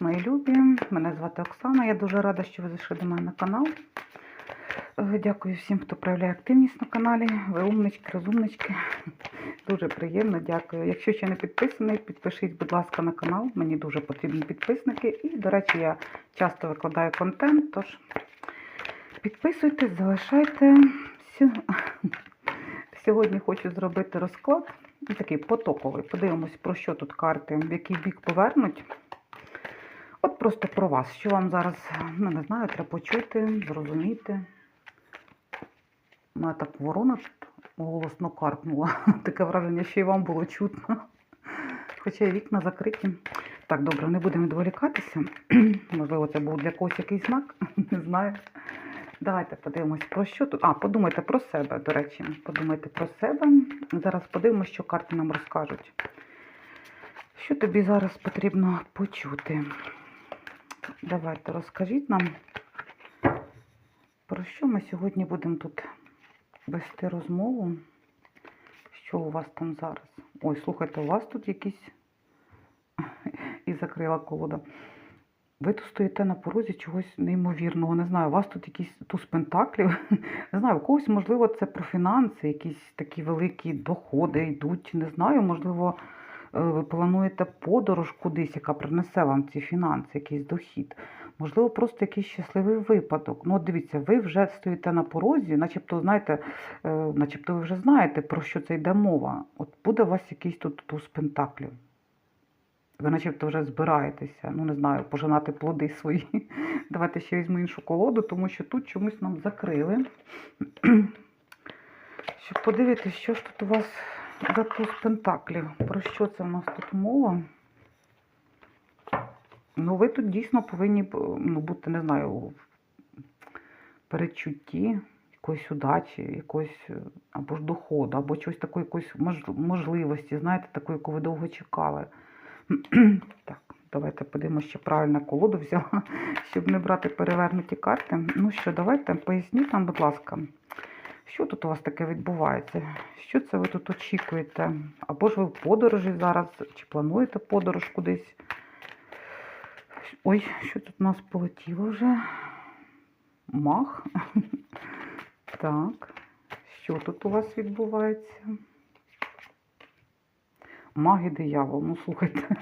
мої любі. Мене звати Оксана. Я дуже рада, що ви зайшли до мене на канал. Е, Дякую всім, хто проявляє активність на каналі. Ви умнички, розумнички. Дуже приємно, дякую. Якщо ще не підписаний, підпишіть, будь ласка, на канал. Мені дуже потрібні підписники. І, до речі, я часто викладаю контент, тож підписуйтесь, залишайте. Сьогодні хочу зробити розклад. Такий потоковий. Подивимось, про що тут карти, в який бік повернуть. От просто про вас. Що вам зараз, ну не знаю, треба почути, зрозуміти. У мене так ворона тут голосно каркнула. Таке враження, що і вам було чутно. Хоча і вікна закриті. Так, добре, не будемо відволікатися. Можливо, це був для когось якийсь знак, не знаю. Давайте подивимось, про що тут. А, подумайте про себе, до речі. Подумайте про себе. Зараз подивимося, що карти нам розкажуть. Що тобі зараз потрібно почути? Давайте розкажіть нам, про що ми сьогодні будемо тут вести розмову. Що у вас там зараз? Ой, слухайте, у вас тут якісь. І закрила колода. Ви тут стоїте на порозі чогось неймовірного. Не знаю, у вас тут якийсь туз пентаклів. Не знаю, у когось, можливо, це про фінанси, якісь такі великі доходи йдуть. Не знаю, можливо, ви плануєте подорож кудись, яка принесе вам ці фінанси, якийсь дохід. Можливо, просто якийсь щасливий випадок. Ну, от дивіться, ви вже стоїте на порозі, начебто, знаєте, е, начебто ви вже знаєте, про що це йде мова. От буде у вас якийсь тут туз пентаклів. Ви начебто вже збираєтеся, ну не знаю, пожинати плоди свої. Давайте ще візьму іншу колоду, тому що тут чомусь нам закрили. Щоб подивитися, що ж тут у вас за пентаклів. Про що це в нас тут мова? Ну, ви тут дійсно повинні ну, бути, не знаю, в передчутті якоїсь удачі, якоїсь е, або ж доходу, або чогось такої якоїсь можливості, знаєте, такої, яку ви довго чекали. Так, давайте подивимося, що правильно колоду взяла, щоб не брати перевернуті карти. Ну що, давайте поясніть нам, будь ласка, що тут у вас таке відбувається? Що це ви тут очікуєте? Або ж ви в подорожі зараз, чи плануєте подорож кудись? Ой, що тут у нас полетіло вже? Мах. Так, що тут у вас відбувається? Маг і диявол, ну слухайте.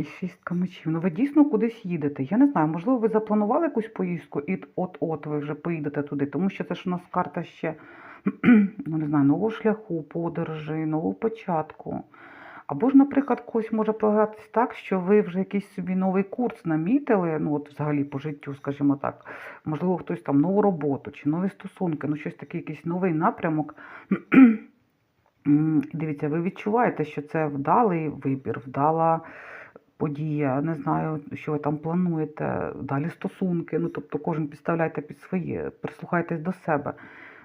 І шістка мечів. Ну ви дійсно кудись їдете. Я не знаю, можливо, ви запланували якусь поїздку і от-от ви вже поїдете туди, тому що це ж у нас карта ще, ну не знаю, нового шляху, подорожі, нового початку. Або ж, наприклад, когось може програтись так, що ви вже якийсь собі новий курс намітили, ну от взагалі по життю, скажімо так. Можливо, хтось там нову роботу чи нові стосунки, ну щось таке, якийсь новий напрямок. Дивіться, ви відчуваєте, що це вдалий вибір, вдала подія, не знаю, що ви там плануєте, далі стосунки. Ну, тобто кожен підставляйте під своє, прислухайтесь до себе.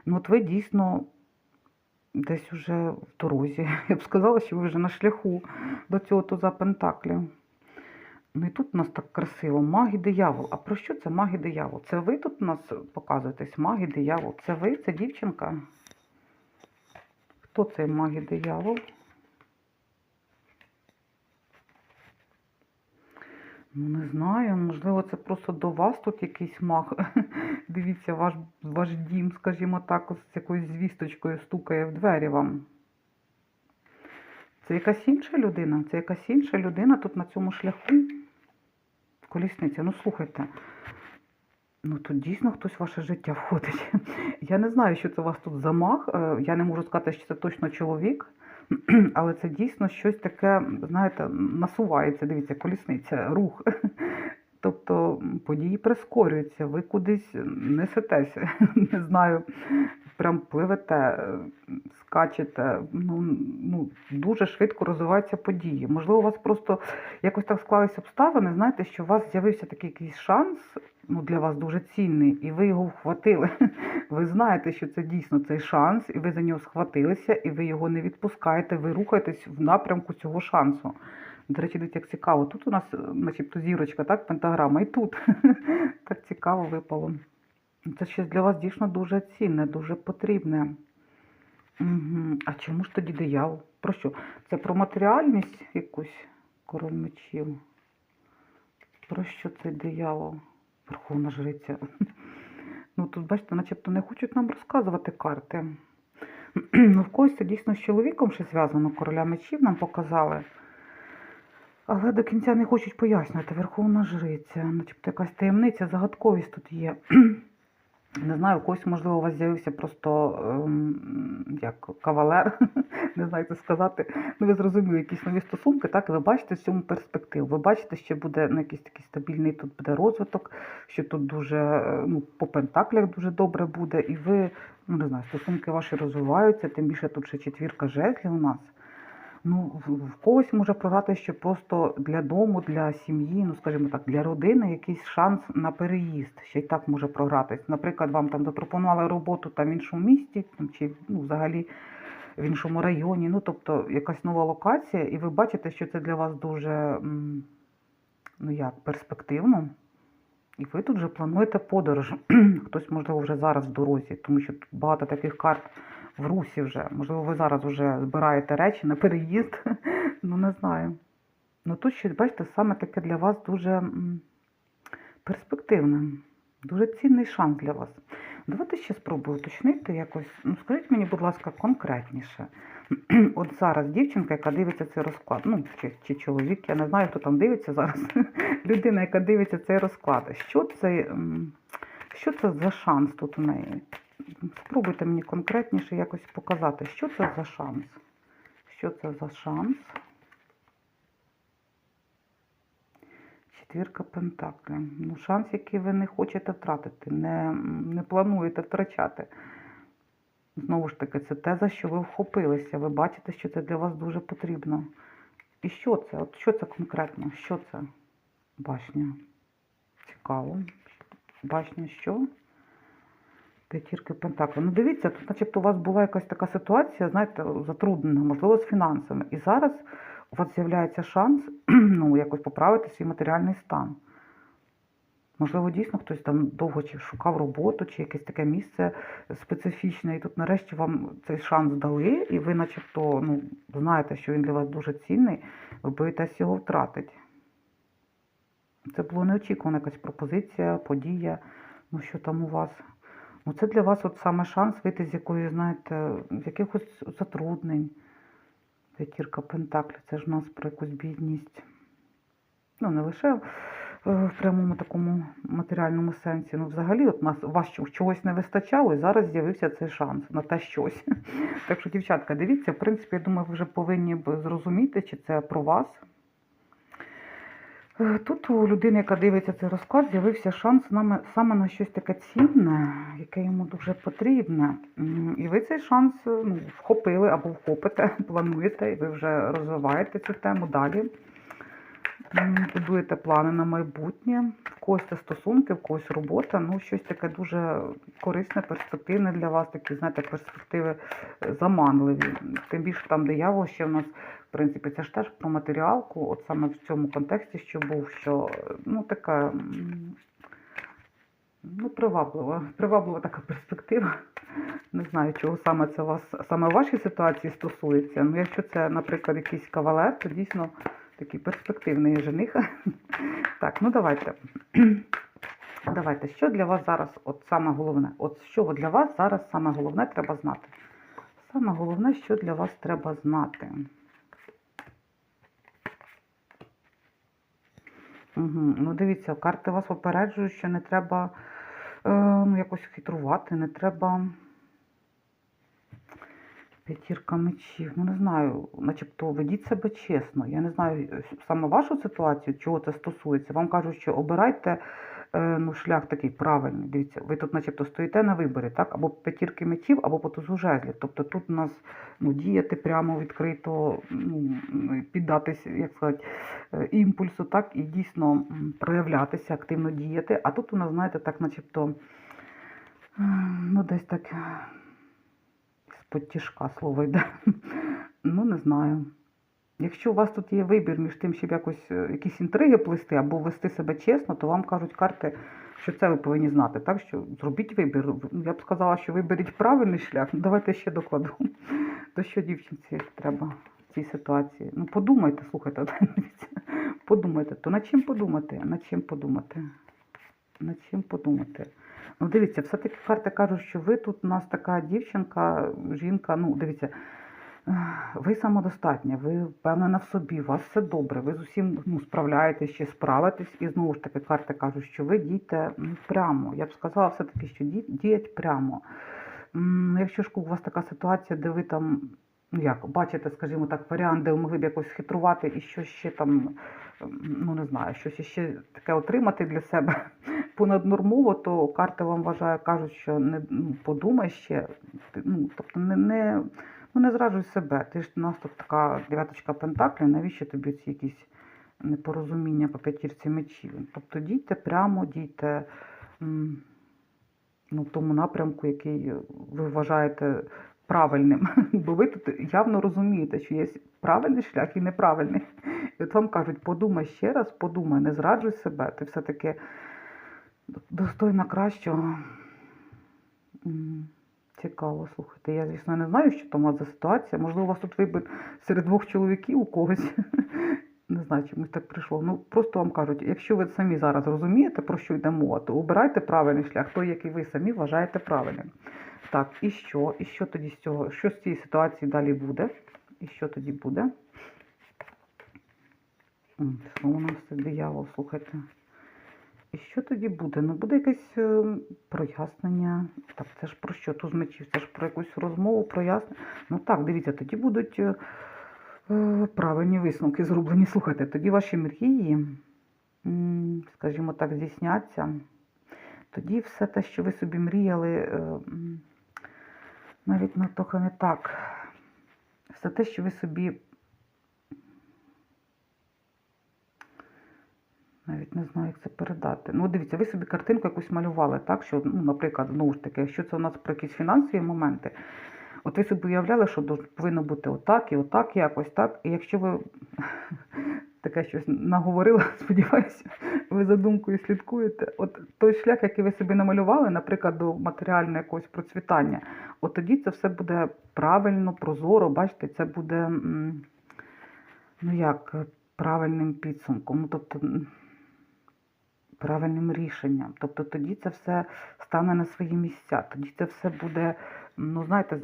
Ну, от ви дійсно десь уже в дорозі. Я б сказала, що ви вже на шляху до цього туза Пентаклів. Ну і тут у нас так красиво. Маг диявол. А про що це маг диявол? Це ви тут у нас показуєтесь? Маг диявол. Це ви, це дівчинка? Хто цей маг диявол? Ну, не знаю, можливо, це просто до вас тут якийсь маг. Дивіться, ваш, ваш дім, скажімо так, з якоюсь звісточкою стукає в двері вам. Це якась інша людина? Це якась інша людина тут на цьому шляху? Колісниця, ну слухайте. Ну тут дійсно хтось в ваше життя входить. Я не знаю, що це у вас тут за маг. е, Я не можу сказати, що це точно чоловік, але це дійсно щось таке, знаєте, насувається. Дивіться, колісниця, рух. Тобто події прискорюються, ви кудись несетеся, не знаю, прям пливете, скачете. Ну, ну, дуже швидко розвиваються події. Можливо, у вас просто якось так склались обставини, знаєте, що у вас з'явився такий якийсь шанс, ну, для вас дуже цінний, і ви його вхватили. Ви знаєте, що це дійсно цей шанс, і ви за нього схватилися, і ви його не відпускаєте, ви рухаєтесь в напрямку цього шансу. До речі, дивіться, як цікаво. Тут у нас, начебто, зірочка, так, пентаграма, і тут так цікаво випало. Це щось для вас дійсно дуже цінне, дуже потрібне. Угу. А чому ж тоді диявол? Про що? Це про матеріальність якусь король мечів. Про що цей диявол? Верховна жриця. Ну тут, бачите, начебто не хочуть нам розказувати карти. Ну, в когось це дійсно з чоловіком ще зв'язано, короля мечів нам показали. Але до кінця не хочуть пояснювати. Верховна жриця, начебто якась таємниця, загадковість тут є. Не знаю, у когось, можливо, у вас з'явився просто ем, як кавалер, не знаю, як це сказати. Ну, ви зрозуміли, якісь нові стосунки, так, і ви бачите в цьому перспективу. Ви бачите, що буде ну, якийсь такий стабільний тут буде розвиток, що тут дуже, е, ну, по пентаклях дуже добре буде, і ви, ну не знаю, стосунки ваші розвиваються, тим більше тут ще четвірка жезлів у нас. Ну, в когось може програти, що просто для дому, для сім'ї, ну скажімо так, для родини якийсь шанс на переїзд. Ще й так може програтись. Наприклад, вам там запропонували роботу там в іншому місті, там, чи ну, взагалі в іншому районі. Ну, тобто якась нова локація, і ви бачите, що це для вас дуже ну як, перспективно. І ви тут вже плануєте подорож. Хтось, можливо, вже зараз в дорозі, тому що тут багато таких карт в русі вже. Можливо, ви зараз вже збираєте речі на переїзд. ну, не знаю. Ну тут щось, бачите, саме таке для вас дуже перспективне, дуже цінний шанс для вас. Давайте ще спробую уточнити якось. Ну, скажіть мені, будь ласка, конкретніше. От зараз дівчинка, яка дивиться цей розклад, ну чи, чи чоловік, я не знаю, хто там дивиться зараз. Людина, яка дивиться цей розклад. Що це, що це за шанс тут у неї? Спробуйте мені конкретніше якось показати, що це за шанс. Що це за шанс? Четвірка пентаклів. Ну, шанс, який ви не хочете втратити, не, не плануєте втрачати. Знову ж таки, це те, за що ви вхопилися. Ви бачите, що це для вас дуже потрібно. І що це? От що це конкретно? Що це? Башня. Цікаво. Башня що? П'ятірки Пентаклів. Ну дивіться, тут начебто у вас була якась така ситуація, знаєте, затруднена, можливо, з фінансами. І зараз у вас з'являється шанс ну, якось поправити свій матеріальний стан. Можливо, дійсно хтось там довго чи шукав роботу, чи якесь таке місце специфічне, і тут нарешті вам цей шанс дали, і ви начебто ну, знаєте, що він для вас дуже цінний, ви боїтесь його втратити. Це було неочікувана якась пропозиція, подія, ну що там у вас. Ну, це для вас от саме шанс вийти з якоїсь, знаєте, з якихось затруднень. П'ятірка Пентаклів, це ж у нас про якусь бідність. Ну, не лише в прямому такому матеріальному сенсі. Ну, взагалі, от нас вас чогось не вистачало, і зараз з'явився цей шанс на те щось. Так що, дівчатка, дивіться, в принципі, я думаю, ви вже повинні зрозуміти, чи це про вас. Е, Тут у людини, яка дивиться цей розклад, з'явився шанс саме на щось таке цінне, яке йому дуже потрібне. І ви цей шанс е, ну, вхопили або вхопите, плануєте, і ви вже розвиваєте цю тему далі. Будуєте плани на майбутнє. В когось це стосунки, в когось робота. Ну, щось таке дуже корисне, перспективне для вас, такі, знаєте, перспективи е, заманливі. Тим більше там диявол ще в нас принципі, це ж теж про матеріалку, от саме в цьому контексті, що був, що ну така ну, приваблива, приваблива така перспектива. Не знаю, чого саме це вас саме вашій ситуації стосується. Ну, якщо це, наприклад, якийсь кавалер, то дійсно такий перспективний жених. Так, ну давайте. Давайте, що для вас зараз, от саме головне, от що для вас зараз саме головне треба знати? Саме головне, що для вас треба знати. Угу. Ну, дивіться, карти вас попереджують, що не треба е, ну, якось хитрувати, не треба. П'ятірка мечів. Ну, не знаю, начебто ведіть себе чесно. Я не знаю е, саме вашу ситуацію, чого це стосується. Вам кажуть, що обирайте е, ну, шлях такий правильний. Дивіться, ви тут начебто стоїте на виборі, так? Або п'ятірки мечів, або по тузу жезлів. Тобто тут у нас ну, діяти прямо відкрито, ну, піддатись, як сказати, е, імпульсу, так, і дійсно проявлятися, активно діяти. А тут у нас, знаєте, так, начебто, ну, десь так з-под тяжка слово йде. Ну, не знаю. Якщо у вас тут є вибір між тим, щоб якось е, якісь інтриги плести або вести себе чесно, то вам кажуть карти, що це ви повинні знати. Так що зробіть вибір. Ну, Я б сказала, що виберіть правильний шлях. Ну, давайте ще докладу. То що дівчинці треба в цій ситуації? Ну, подумайте, слухайте, подумайте, то над чим подумати? Над чим подумати? Над чим подумати? Ну, дивіться, все-таки карти кажуть, що ви тут у нас така дівчинка, жінка, ну, дивіться, ви самодостатня, ви впевнена в собі, у вас все добре, ви з усім ну, справляєтесь чи справитесь, і знову ж таки карти кажуть, що ви дійте прямо. Я б сказала все-таки, що ді- діять прямо. Якщо ж у вас така ситуація, де ви там, ну як, бачите, скажімо так, варіант, де ви могли б якось хитрувати і щось ще там, ну не знаю, щось ще таке отримати для себе понаднормово, то карти вам вважаю, кажуть, що не ну, подумай ще, ну, тобто не, не, ну, не зраджуй себе. Ти ж у нас тут така дев'яточка пентаклів, навіщо тобі ці якісь непорозуміння по п'ятірці мечів? Тобто дійте прямо, дійте. ну, в тому напрямку, який ви вважаєте правильним. Бо ви тут явно розумієте, що є правильний шлях і неправильний. І от вам кажуть, подумай ще раз, подумай, не зраджуй себе, ти все-таки достойна кращого. Цікаво, слухайте. Я, звісно, не знаю, що там за ситуація. Можливо, у вас тут вибір серед двох чоловіків у когось. Не знаю, чомусь так прийшло. Ну просто вам кажуть, якщо ви самі зараз розумієте, про що йде мова, то обирайте правильний шлях, той, який ви самі вважаєте правильним. Так, і що? І що тоді з цього? Що з цієї ситуації далі буде? І що тоді буде? Знову у нас це диявол, слухайте. І що тоді буде? Ну, буде якесь е, прояснення. Так, це ж про що? Туз мечів, це ж про якусь розмову, прояснення. Ну так, дивіться, тоді будуть е, е, правильні висновки зроблені. Слухайте, тоді ваші мрії, скажімо так, здійсняться. Тоді все те, що ви собі мріяли, е, навіть ну, трохи не так. Все те, що ви собі Навіть не знаю, як це передати. Ну, дивіться, ви собі картинку якусь малювали, так? Що, ну, наприклад, знову ж таки, якщо це у нас про якісь фінансові моменти, от ви собі уявляли, що повинно бути отак і отак, якось так. І якщо ви таке щось наговорила, сподіваюся, ви за думкою слідкуєте. От той шлях, який ви собі намалювали, наприклад, до матеріального якогось процвітання, от тоді це все буде правильно, прозоро, бачите, це буде, ну як, правильним підсумком. Ну, тобто, правильним рішенням. Тобто тоді це все стане на свої місця. Тоді це все буде, ну знаєте,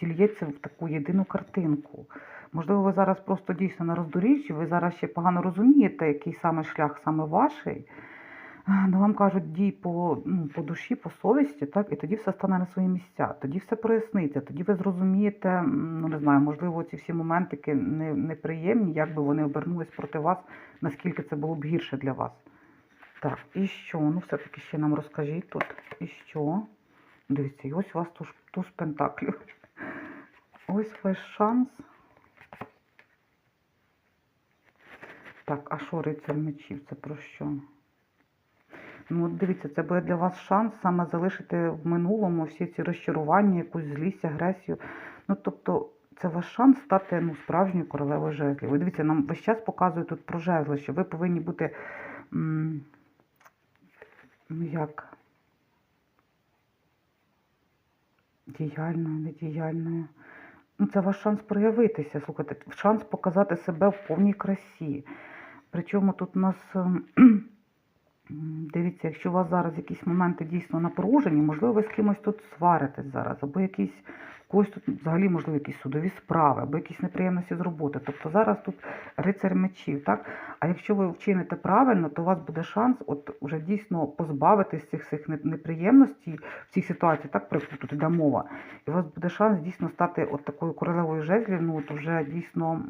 зільється в таку єдину картинку. Можливо, ви зараз просто дійсно на роздоріжжі, ви зараз ще погано розумієте, який саме шлях саме ваший. Ну, вам кажуть, дій по, ну, по душі, по совісті, так, і тоді все стане на свої місця, тоді все проясниться, тоді ви зрозумієте, ну не знаю, можливо, ці всі моментики не, неприємні, як би вони обернулись проти вас, наскільки це було б гірше для вас. Так, і що? Ну, все-таки ще нам розкажіть тут. І що? Дивіться, і ось у вас туз, туз пентаклів. Ось ваш шанс. Так, а що рицар мечів? Це про що? Ну, от дивіться, це буде для вас шанс саме залишити в минулому всі ці розчарування, якусь злість, агресію. Ну, тобто, це ваш шанс стати ну, справжньою королевою жезлів. Ви дивіться, нам весь час показують тут про жезли, що ви повинні бути. Ну як? Діяльною, недіяльною. Ну, це ваш шанс проявитися, слухайте, шанс показати себе в повній красі. Причому тут у нас, ем, дивіться, якщо у вас зараз якісь моменти дійсно напружені, можливо, ви з кимось тут сваритесь зараз, або якісь когось тут взагалі, можливо, якісь судові справи, або якісь неприємності з роботи. Тобто зараз тут рицар мечів, так? А якщо ви вчините правильно, то у вас буде шанс от уже дійсно позбавитись цих цих неприємностей в цій ситуації, так про яку тут іде мова. І у вас буде шанс дійсно стати от такою королевою жезлів, ну от вже дійсно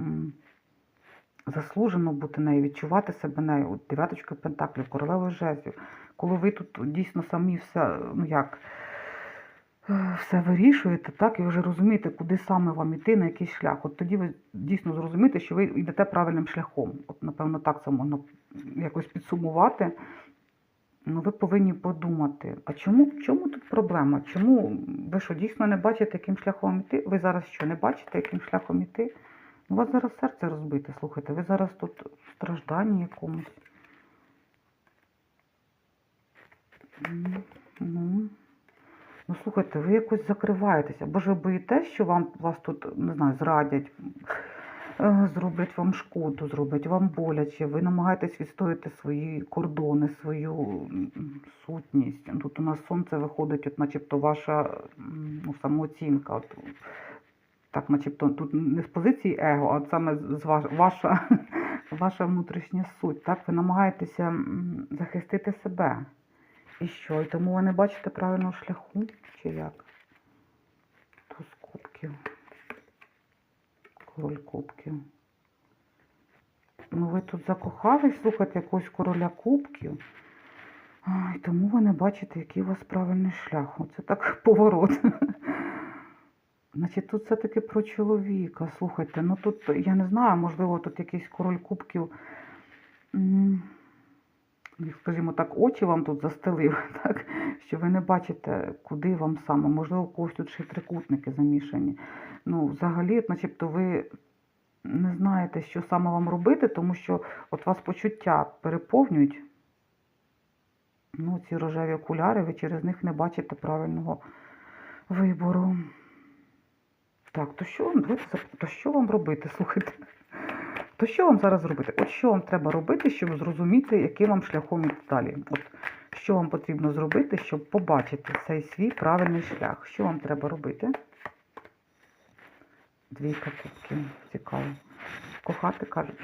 заслужено бути нею, відчувати себе нею, от дев'яточкою пентаклів, королевою жезлів. Коли ви тут дійсно самі все, ну як. Все вирішуєте, так, і вже розумієте, куди саме вам іти, на який шлях. От тоді ви дійсно зрозумієте, що ви йдете правильним шляхом. От, напевно, так це можна якось підсумувати. Ну, ви повинні подумати, а чому, чому тут проблема? Чому ви що дійсно не бачите, яким шляхом йти? Ви зараз що, не бачите, яким шляхом йти? У вас зараз серце розбите, слухайте, ви зараз тут в стражданні якомусь. Ну, ну слухайте, ви якось закриваєтеся. Бо ж боїтесь, що вам вас тут, не знаю, зрадять. е, зроблять вам шкоду, зроблять вам боляче, ви намагаєтесь відстояти свої кордони, свою сутність. Тут у нас сонце виходить, от начебто ваша ну, самооцінка. От, так, начебто тут не з позиції его, а саме з ва- ваша, ваша внутрішня суть. Так, ви намагаєтеся захистити себе. І що? І тому ви не бачите правильного шляху, чи як? Туз кубків. Король кубків. Ну, ви тут закохались, слухайте якогось короля кубків. Ай, тому ви не бачите, який у вас правильний шлях. Оце так поворот. Значить, тут все-таки про чоловіка. Слухайте, ну тут, я не знаю, можливо, тут якийсь король кубків. Скажімо так, очі вам тут застелив, так, що ви не бачите, куди вам саме. Можливо, у когось тут ще й трикутники замішані. Ну, взагалі, начебто, ви не знаєте, що саме вам робити, тому що от вас почуття переповнюють. Ну, ці рожеві окуляри, ви через них не бачите правильного вибору. Так, то що вам то що вам робити? Слухайте. То що вам зараз робити? От що вам треба робити, щоб зрозуміти, яким вам шляхом іти далі? От що вам потрібно зробити, щоб побачити цей свій правильний шлях? Що вам треба робити? Двійка кубків. Цікаво. Кохати кажуть.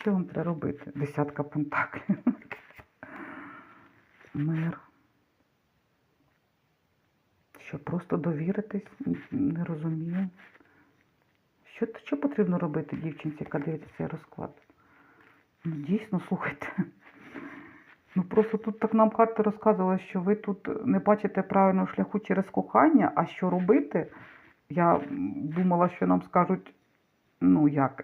Що вам треба робити? Десятка пентаклів. Мир. Що просто довіритись? Не розумію. Що, що потрібно робити дівчинці, яка дивиться цей розклад? Ну, дійсно, слухайте. Ну просто тут так нам карти розказували, що ви тут не бачите правильного шляху через кохання, а що робити? Я думала, що нам скажуть, ну як,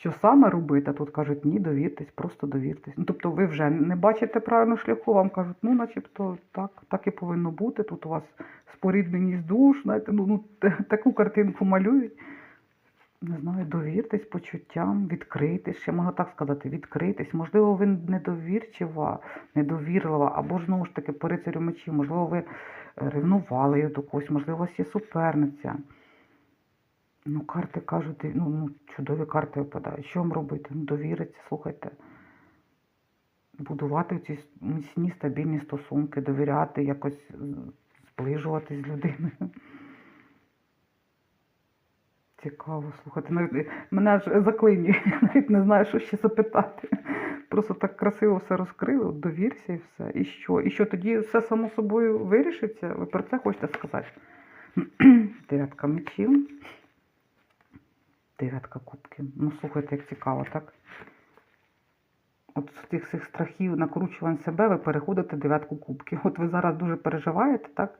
що саме робити, а тут кажуть, ні, довіртесь, просто довіртесь. Ну, тобто ви вже не бачите правильного шляху, вам кажуть, ну, начебто так, так і повинно бути. Тут у вас спорідненість душ, знаєте, ну, ну таку картинку малюють. Не знаю, довіртесь почуттям, відкритись, ще можна так сказати, відкритись. Можливо, ви недовірчива, недовірлива, або знову ж таки по рицарю мечів, можливо, ви ревнували до когось, можливо, у вас є суперниця. Ну, карти кажуть, ну, ну чудові карти випадають. Що вам робити? Ну, довіритися, слухайте. Будувати ці міцні, стабільні стосунки, довіряти, якось зближуватись з людиною. Цікаво, слухайте. Навіть мене аж заклинює, я навіть не знаю, що ще запитати. Просто так красиво все розкрили, довірся і все. І що? І що тоді все само собою вирішиться? Ви про це хочете сказати? Дев'ятка мечів. Дев'ятка кубків. Ну, слухайте, як цікаво, так? От з тих всіх страхів накручувань себе ви переходите дев'ятку кубків. От ви зараз дуже переживаєте, так?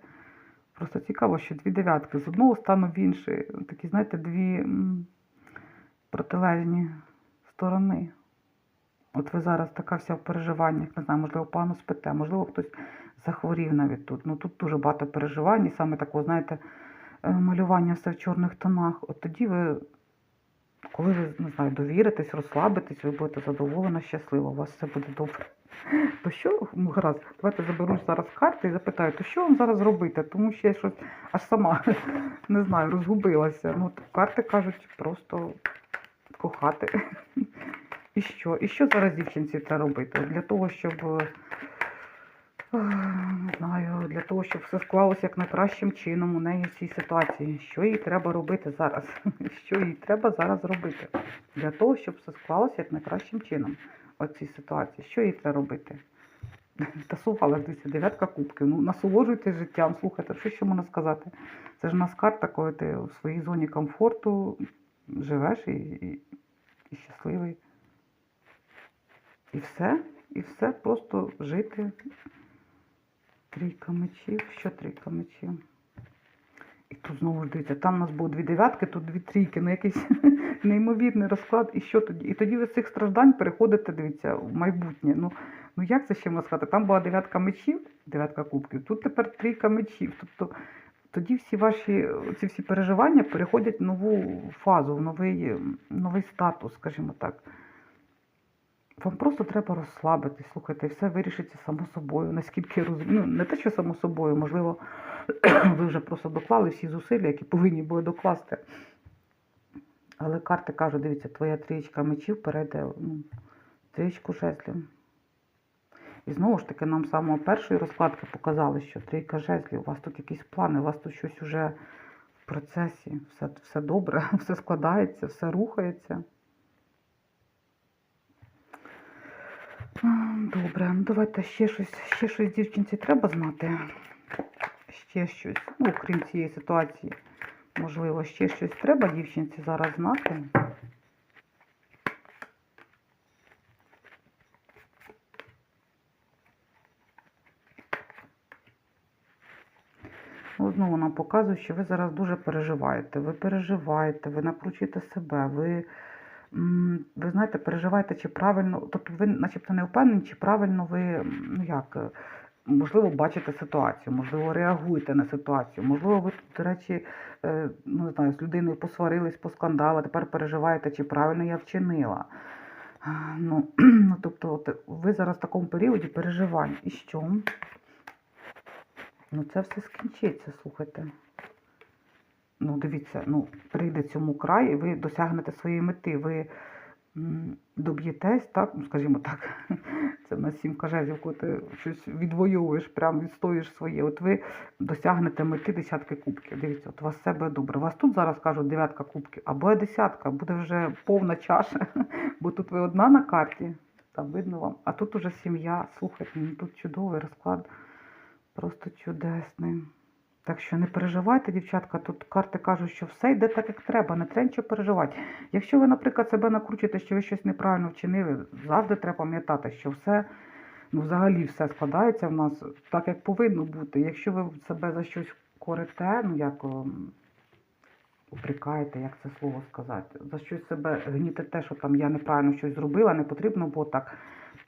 Просто цікаво, що дві дев'ятки з одного стану в інший. Такі, знаєте, дві протилежні сторони. От ви зараз така вся в переживаннях, не знаю, можливо, погано спите, можливо, хтось захворів навіть тут. Ну тут дуже багато переживань, і саме такого, знаєте, е, малювання все в чорних тонах. От тоді ви, коли ви не знаю, довіритесь, розслабитесь, ви будете задоволена, щаслива, у вас все буде добре. То що, ну гаразд, давайте заберу зараз карти і запитаю, то що вам зараз робити? Тому що я щось аж сама не знаю, розгубилася. Ну, карти кажуть, просто кохати. І що? І що зараз дівчинці треба робити? Для того, щоб е, не для того, щоб все склалося як найкращим чином у неї в цій ситуації. Що їй треба робити зараз? Що їй треба зараз робити? Для того, щоб все склалося як найкращим чином у цій ситуації. Що їй треба робити? Тасувала, дивіться, дев'ятка кубків. Ну, насолоджуйтесь життям, слухайте, що ще можна сказати? Це ж у карта, коли ти в своїй зоні комфорту живеш і, і, і щасливий. І все, і все, просто жити. Трійка мечів. Що трійка мечів? І тут знову ж дивіться, там у нас було дві дев'ятки, тут дві трійки, ну якийсь неймовірний розклад. І що тоді? І тоді ви з цих страждань переходите, дивіться, в майбутнє. Ну, ну як це ще можна сказати? Там була дев'ятка мечів, дев'ятка кубків, тут тепер трійка мечів. Тобто тоді всі ваші ці всі переживання переходять в нову фазу, в новий, новий статус, скажімо так. Вам просто треба розслабитись, слухайте, все вирішиться само собою, наскільки я розумію. Ну, не те, що само собою, можливо, ви вже просто доклали всі зусилля, які повинні були докласти. Але карти кажуть, дивіться, твоя трієчка мечів перейде ну, трієчку жезлів. І знову ж таки, нам з самого першої розкладки показали, що трійка жезлів, у вас тут якісь плани, у вас тут щось уже в процесі, все, все добре, все складається, все рухається. А, Добре, ну давайте ще щось, ще щось дівчинці треба знати. Ще щось, ну, окрім цієї ситуації. Можливо, ще щось треба дівчинці зараз знати. Ну, Знову нам показує, що ви зараз дуже переживаєте. Ви переживаєте, ви накручуєте себе, ви, ви знаєте, переживаєте, чи правильно, тобто ви начебто не впевнені, чи правильно ви, ну як, е, можливо, бачите ситуацію, можливо, реагуєте на ситуацію, можливо, ви, до речі, е, ну, не знаю, з людиною посварились, поскандали, тепер переживаєте, чи правильно я вчинила. Ну, ну, тобто, от ви зараз в такому періоді переживань. І що? Ну, це все скінчиться, слухайте. Ну, дивіться, ну, прийде цьому край, і ви досягнете своєї мети. Ви доб'єтесь, так, ну, скажімо так, це в нас сім кажезів, коли ти щось відвоюєш, прям відстоїш своє. От ви досягнете мети десятки кубків. Дивіться, от у вас все буде добре. У вас тут зараз кажуть дев'ятка кубків, або десятка, буде вже повна чаша, бо тут ви одна на карті, там видно вам, а тут уже сім'я. Слухайте, ну тут чудовий розклад. Просто чудесний. Так що не переживайте, дівчатка. Тут карти кажуть, що все йде так, як треба, не треба нічого переживати. Якщо ви, наприклад, себе накручуєте, що ви щось неправильно вчинили, завжди треба пам'ятати, що все, ну взагалі все складається в нас так, як повинно бути. Якщо ви себе за щось корите, ну як ем, упрекаєте, як це слово сказати, за щось себе гнітите, що там я неправильно щось зробила, не потрібно було так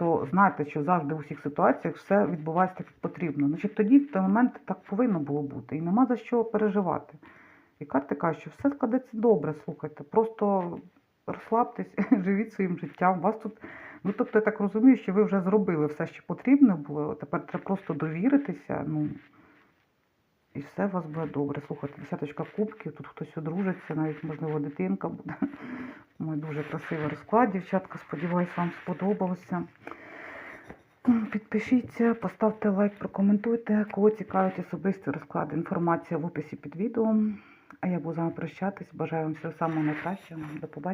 то знайте, що завжди в усіх ситуаціях все відбувається так, як потрібно. Значить, тоді в той момент так повинно було бути. І нема за що переживати. І карти кажуть, що все складеться добре, слухайте. Просто розслабтесь, живіть своїм життям. Вас тут, ну тобто, я так розумію, що ви вже зробили все, що потрібно було. Тепер треба просто довіритися. Ну, і все у вас буде добре. Слухайте, десяточка кубків, тут хтось одружиться, навіть, можливо, дитинка буде. Ой, дуже красивий розклад, дівчатка. Сподіваюсь, вам сподобалося. Підпишіться, поставте лайк, прокоментуйте. Кого цікавить особистий розклад, інформація в описі під відео. А я буду з вами прощатись. Бажаю вам всього найкращого. До побачення.